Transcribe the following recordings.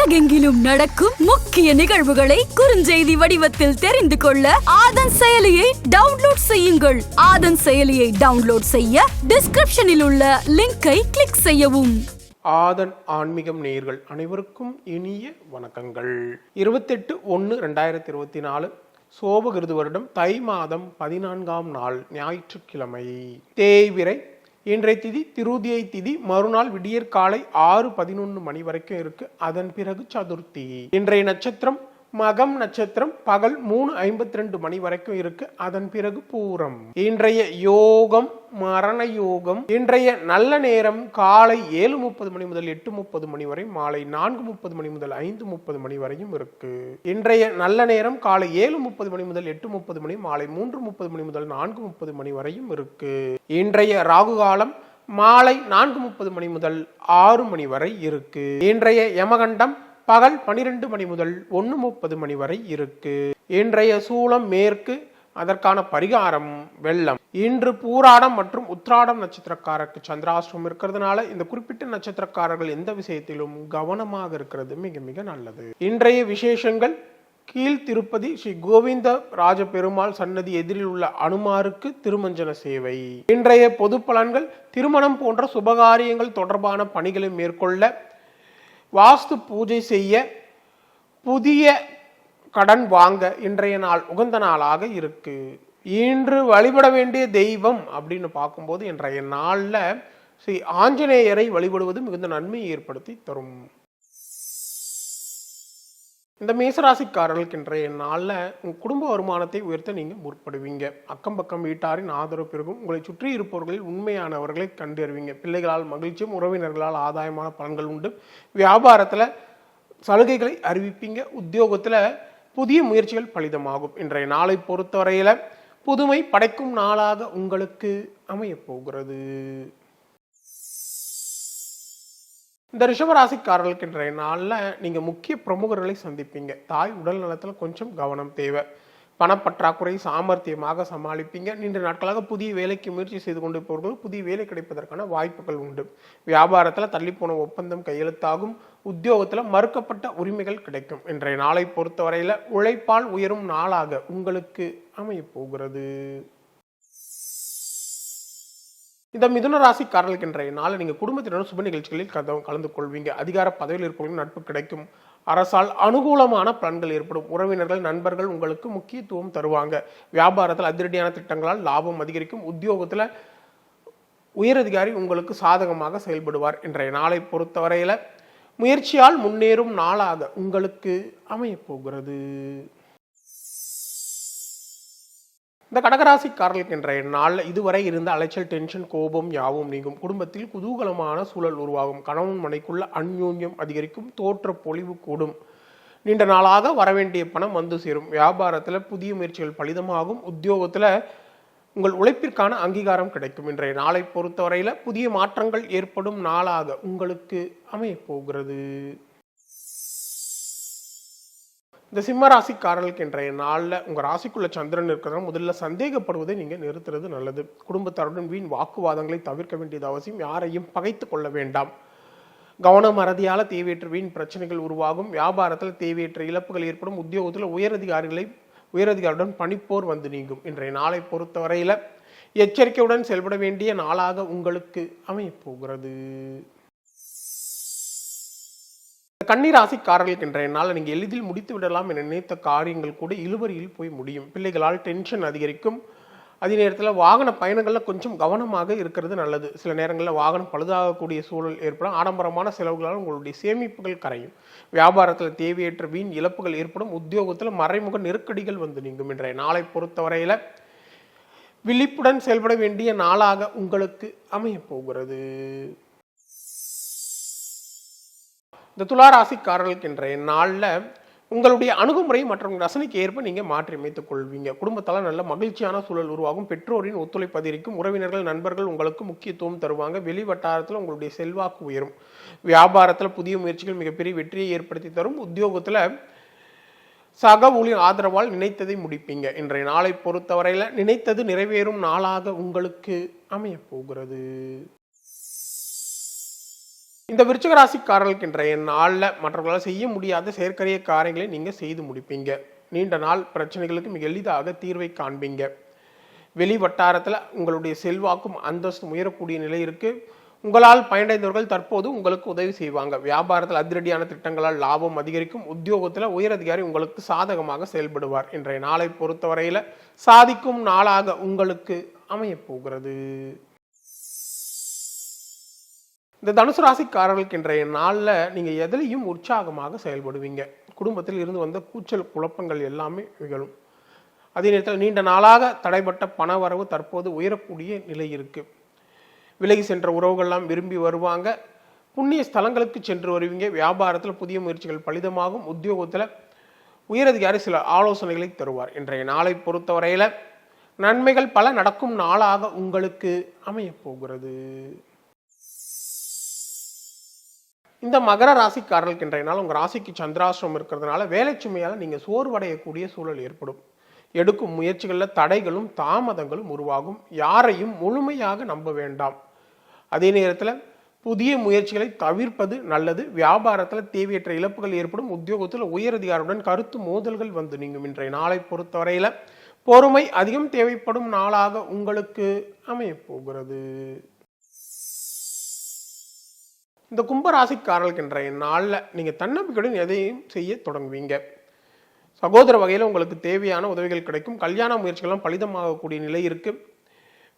உலகெங்கிலும் நடக்கும் முக்கிய நிகழ்வுகளை குறுஞ்செய்தி வடிவத்தில் தெரிந்து கொள்ள ஆதன் செயலியை டவுன்லோட் செய்யுங்கள். ஆதன் செயலியை டவுன்லோட் செய்ய டிஸ்கிரிப்ஷனில் உள்ள லிங்கை கிளிக் செய்யவும். ஆதன் ஆன்மீகம் நேயர்கள் அனைவருக்கும் இனிய வணக்கங்கள். இருபத்தெட்டு ஒன்று ரெண்டாயிரத்தி இருபத்தி நாலு சோபகிருது வருடம் தை மாதம் பதினான்காம் நாள் ஞாயிற்றுக்கிழமை. தேய்விரை இன்றைய திதி திருதியை திதி மறுநாள் விடியற் காலை ஆறு பதினொன்று மணி வரைக்கும் இருக்கு. அதன் பிறகு சதுர்த்தி. இன்றைய நட்சத்திரம் மகம் நட்சத்திரம் பகல் மூணு ஐம்பத்தி ரெண்டு மணி வரைக்கும் இருக்கு. அதன் பிறகு பூரம். இன்றைய யோகம் மரண யோகம். இன்றைய நல்ல நேரம் காலை ஏழு முப்பது மணி முதல் எட்டு முப்பது மணி வரை மாலை நான்கு முப்பது மணி முதல் ஐந்து முப்பது மணி வரையும் இருக்கு. இன்றைய நல்ல நேரம் காலை ஏழு முப்பது மணி முதல் எட்டு முப்பது மணி மாலை மூன்று முப்பது மணி முதல் நான்கு முப்பது மணி வரையும் இருக்கு. இன்றைய ராகு காலம் மாலை நான்கு முப்பது மணி முதல் ஆறு மணி வரை இருக்கு. இன்றைய யமகண்டம் பகல் பனிரெண்டு மணி முதல் ஒன்று முப்பது மணி வரை இருக்கு. இன்றைய சூலம் மேற்கு அதற்கான பரிகாரம் வெள்ளம். இன்று பூராடம் மற்றும் உத்ராடம் நட்சத்திரக்காரருக்கு சந்திராஷ்டிரம் இருக்கிறதுனால இந்த குறிப்பிட்ட நட்சத்திரக்காரர்கள் எந்த விஷயத்திலும் கவனமாக இருக்கிறது மிக மிக நல்லது. இன்றைய விசேஷங்கள் கீழ் திருப்பதி ஸ்ரீ கோவிந்த ராஜ பெருமாள் சன்னதி எதிரில் உள்ள அனுமாருக்கு திருமஞ்சன சேவை. இன்றைய பொது பலன்கள் திருமணம் போன்ற சுபகாரியங்கள் தொடர்பான பணிகளை மேற்கொள்ள வாஸ்து பூஜை செய்ய புதிய கடன் வாங்க இன்றைய நாள் உகந்த நாளாக இருக்கு. இன்று வழிபட வேண்டிய தெய்வம் அப்படின்னு பார்க்கும்போது இன்றைய நாளில் ஸ்ரீ ஆஞ்சநேயரை வழிபடுவது மிகுந்த நன்மையை ஏற்படுத்தி தரும். இந்த மேசராசிக்காரர்களுக்கு இன்றைய நாளில் உங்கள் குடும்ப வருமானத்தை உயர்த்த நீங்கள் முற்படுவீங்க. அக்கம் பக்கம் வீட்டாரின் ஆதரவு பெருகும். உங்களை சுற்றி இருப்பவர்களில் உண்மையானவர்களை கண்டறிவீங்க. பிள்ளைகளால் மகிழ்ச்சியும் உறவினர்களால் ஆதாயமான பலன்கள் உண்டு. வியாபாரத்தில் சலுகைகளை அறிவிப்பீங்க. உத்தியோகத்தில் புதிய முயற்சிகள் பலிதமாகும். இன்றைய நாளை பொறுத்தவரையில் புதுமை படைக்கும் நாளாக உங்களுக்கு அமையப் போகிறது. இந்த ரிஷபராசிக்காரர்களுக்கு இன்றைய நாளில் நீங்கள் முக்கிய பிரமுகர்களை சந்திப்பீங்க. தாய் உடல் நலத்தில் கொஞ்சம் கவனம் தேவை. பணப்பற்றாக்குறை சாமர்த்தியமாக சமாளிப்பீங்க. நீண்ட நாட்களாக புதிய வேலைக்கு முயற்சி செய்து கொண்டிருப்பவர்கள் புதிய வேலை கிடைப்பதற்கான வாய்ப்புகள் உண்டு. வியாபாரத்தில் தள்ளிப்போன ஒப்பந்தம் கையெழுத்தாகும். உத்தியோகத்தில் மறுக்கப்பட்ட உரிமைகள் கிடைக்கும். இன்றைய நாளை பொறுத்தவரையில் உழைப்பால் உயரும் நாளாக உங்களுக்கு அமையப் போகிறது இந்த மிதுன ராசிக்காரர்களுக்கு இன்றைய நாள் நீங்கள் குடும்பத்தினரும் சுப நிகழ்ச்சிகளில் கத- கலந்து கொள்வீங்க. அதிகார பதவியில் இருப்பவர்களும் நட்பு கிடைக்கும். அரசால் அனுகூலமான பலன்கள் ஏற்படும். உறவினர்கள் நண்பர்கள் உங்களுக்கு முக்கியத்துவம் தருவாங்க. வியாபாரத்தில் அதிரடியான திட்டங்களால் லாபம் அதிகரிக்கும். உத்தியோகத்தில் உயரதிகாரி உங்களுக்கு சாதகமாக செயல்படுவார். இன்றைய நாளை பொறுத்தவரையில் முயற்சியால் முன்னேறும் நாளாக உங்களுக்கு அமையப்போகிறது இந்த கடகராசிக்காரர்களுக்கு இன்றைய நாளில் இதுவரை இருந்த அலைச்சல் டென்ஷன் கோபம் யாவும் நீங்கும் குடும்பத்தில் குதூகலமான சூழல் உருவாகும். கணவன் மனைக்குள்ள அந்யோன்யம் அதிகரிக்கும் தோற்ற பொலிவு கூடும். நீண்ட நாளாக வரவேண்டிய பணம் வந்து சேரும். வியாபாரத்தில் புதிய முயற்சிகள் பலிதமாகும். உத்தியோகத்தில் உங்கள் உழைப்பிற்கான அங்கீகாரம் கிடைக்கும். இன்றைய நாளை பொறுத்தவரையில் புதிய மாற்றங்கள் ஏற்படும் நாளாக உங்களுக்கு அமையப்போகிறது போகிறது. இந்த சிம்ம ராசிக்காரர்களுக்கு இன்றைய நாளில் உங்கள் ராசிக்குள்ள சந்திரன் இருக்கிறதால முதல்ல சந்தேகப்படுவதை நீங்கள் நிறுத்துறது நல்லது. குடும்பத்தாருடன் வீண் வாக்குவாதங்களை தவிர்க்க வேண்டியது அவசியம். யாரையும் பகைத்து கொள்ள வேண்டாம். கவன மறதியால் தேவையற்ற வீண் பிரச்சனைகள் உருவாகும். வியாபாரத்தில் தேவையற்ற இழப்புகள் ஏற்படும். உத்தியோகத்தில் உயரதிகாரிகளை உயரதிகாரியுடன் பணிப்போர் வந்து நீங்கும். இன்றைய நாளை பொறுத்தவரையில் எச்சரிக்கையுடன் செயல்பட வேண்டிய நாளாக உங்களுக்கு அமையப்போகிறது கன்னிராசிக்காரர்களுக்கு இன்றைய நாள் நீங்கள் எளிதில் முடித்து விடலாம் என நினைத்த காரியங்கள் கூட இழுவரியில் போய் முடியும். பிள்ளைகளால் டென்ஷன் அதிகரிக்கும். அதே நேரத்தில் வாகன பயணங்களில் கொஞ்சம் கவனமாக இருக்கிறது நல்லது. சில நேரங்களில் வாகனம் பழுதாகக்கூடிய சூழல் ஏற்படும். ஆடம்பரமான செலவுகளால் உங்களுடைய சேமிப்புகள் கரையும். வியாபாரத்தில் தேவையற்ற வீண் இழப்புகள் ஏற்படும். உத்தியோகத்தில் மறைமுக நெருக்கடிகள் வந்து நீங்கும். இன்றைய நாளை பொறுத்தவரையில் விழிப்புடன் செயல்பட வேண்டிய நாளாக உங்களுக்கு அமையப் போகிறது. இந்த துளாராசிக்காரர்களுக்கு இன்றைய நாளில் உங்களுடைய அணுகுமுறை மற்றும் ரசனைக்கு ஏற்ப நீங்கள் மாற்றி அமைத்துக் கொள்வீங்க. குடும்பத்தால் நல்ல மகிழ்ச்சியான சூழல் உருவாகும். பெற்றோரின் ஒத்துழைப்பு அதிகரிக்கும். உறவினர்கள் நண்பர்கள் உங்களுக்கு முக்கியத்துவம் தருவாங்க. வெளி வட்டாரத்தில் உங்களுடைய செல்வாக்கு உயரும். வியாபாரத்தில் புதிய முயற்சிகள் மிகப்பெரிய வெற்றியை ஏற்படுத்தி தரும். உத்தியோகத்தில் சக ஊழியர் ஆதரவால் நினைத்ததை முடிப்பீங்க. இன்றைய நாளை பொறுத்தவரையில் நினைத்தது நிறைவேறும் நாளாக உங்களுக்கு அமையப் போகிறது. இந்த விருச்சிக ராசிக்காரர்களுக்கு இன்றைய நாளில் மற்றவர்களால் செய்ய முடியாத செயற்கரிய காரியங்களை நீங்கள் செய்து முடிப்பீங்க. நீண்ட நாள் பிரச்சனைகளுக்கு மிக எளிதாக தீர்வை காண்பீங்க. வெளி வட்டாரத்தில் உங்களுடைய செல்வாக்கும் அந்தஸ்தும் உயரக்கூடிய நிலை இருக்குது உங்களால் பயனடைந்தவர்கள் தற்போது உங்களுக்கு உதவி செய்வாங்க. வியாபாரத்தில் அதிரடியான திட்டங்களால் லாபம் அதிகரிக்கும். உத்தியோகத்தில் உயரதிகாரி உங்களுக்கு சாதகமாக செயல்படுவார். இன்றைய நாளை பொறுத்தவரையில் சாதிக்கும் நாளாக உங்களுக்கு அமையப் போகிறது இந்த தனுசு ராசிக்காரர்களுக்கு இன்றைய நாளில் நீங்கள் எதிலையும் உற்சாகமாக செயல்படுவீங்க. குடும்பத்தில் இருந்து வந்த கூச்சல் குழப்பங்கள் எல்லாமே நிகழும். அதே நேரத்தில் நீண்ட நாளாக தடைப்பட்ட பண வரவு தற்போது உயரக்கூடிய நிலை இருக்கு. விலகி சென்ற உறவுகள்லாம் விரும்பி வருவாங்க. புண்ணிய ஸ்தலங்களுக்கு சென்று வருவீங்க. வியாபாரத்தில் புதிய முயற்சிகள் பலிதமாகும். உத்தியோகத்தில் உயரதிகாரி சில ஆலோசனைகளை தருவார். இன்றைய நாளை பொறுத்தவரையில் நன்மைகள் பல நடக்கும் நாளாக உங்களுக்கு அமையப் போகிறது. இந்த மகர ராசிக்காரர்களுக்கு இன்றைய நாள் உங்கள் ராசிக்கு சந்திராசிரமம் இருக்கிறதுனால வேலை சுமையால் நீங்கள் சோர்வடையக்கூடிய சூழல் ஏற்படும். எடுக்கும் முயற்சிகளில் தடைகளும் தாமதங்களும் உருவாகும். யாரையும் முழுமையாக நம்ப வேண்டாம். அதே நேரத்தில் புதிய முயற்சிகளை தவிர்ப்பது நல்லது. வியாபாரத்தில் தேவையற்ற இழப்புகள் ஏற்படும். உத்தியோகத்தில் உயரதிகாரியுடன் கருத்து மோதல்கள் வந்து நீங்கும். இன்றைய நாளை பொறுத்தவரையில் பொறுமை அதிகம் தேவைப்படும் நாளாக உங்களுக்கு அமையப் போகிறது. இந்த கும்பராசிக்காரர்களுக்கு இன்றைய நாளில் நீங்கள் தன்னம்பிக்கையுடன் எதையும் செய்ய தொடங்குவீங்க. சகோதர வகையில் உங்களுக்கு தேவையான உதவிகள் கிடைக்கும். கல்யாண முயற்சிகளும் பலிதமாகக்கூடிய நிலை இருக்கு.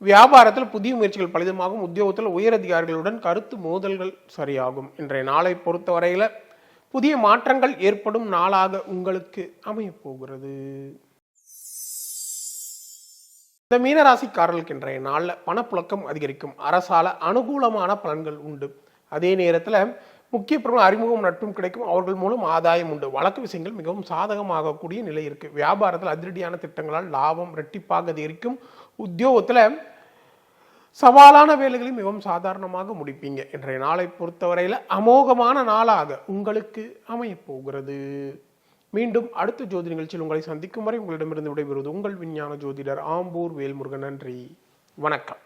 வியாபாரத்தில் புதிய முயற்சிகள் பலிதமாகும். உத்தியோகத்தில் உயரதிகாரிகளுடன் கருத்து மோதல்கள் சரியாகும். இன்றைய நாளை பொறுத்தவரையில் புதிய மாற்றங்கள் ஏற்படும் நாளாக உங்களுக்கு அமையப்போகிறது இந்த மீனராசிக்காரர்களுக்கு இன்றைய நாளில் பணப்புழக்கம் அதிகரிக்கும். அரசால அனுகூலமான பலன்கள் உண்டு. அதே நேரத்தில் முக்கிய பிரபல அறிமுகம் நட்பும் கிடைக்கும். அவர்கள் மூலம் ஆதாயம் உண்டு. வழக்கு விஷயங்கள் மிகவும் சாதகமாகக்கூடிய நிலை இருக்குது வியாபாரத்தில் அதிரடியான திட்டங்களால் லாபம் ரெட்டிப்பாக அதிகரிக்கும் உத்தியோகத்தில் சவாலான வேலைகளையும் மிகவும் சாதாரணமாக முடிப்பீங்க. இன்றைய நாளை பொறுத்தவரையில் அமோகமான நாளாக உங்களுக்கு அமையப்போகிறது மீண்டும் அடுத்த ஜோதி நிகழ்ச்சியில் உங்களை சந்திக்கும் வரை உங்களிடமிருந்து விடைபெறுவது உங்கள் விஞ்ஞான ஜோதிடர் ஆம்பூர் வேல்முருகன். நன்றி. வணக்கம்.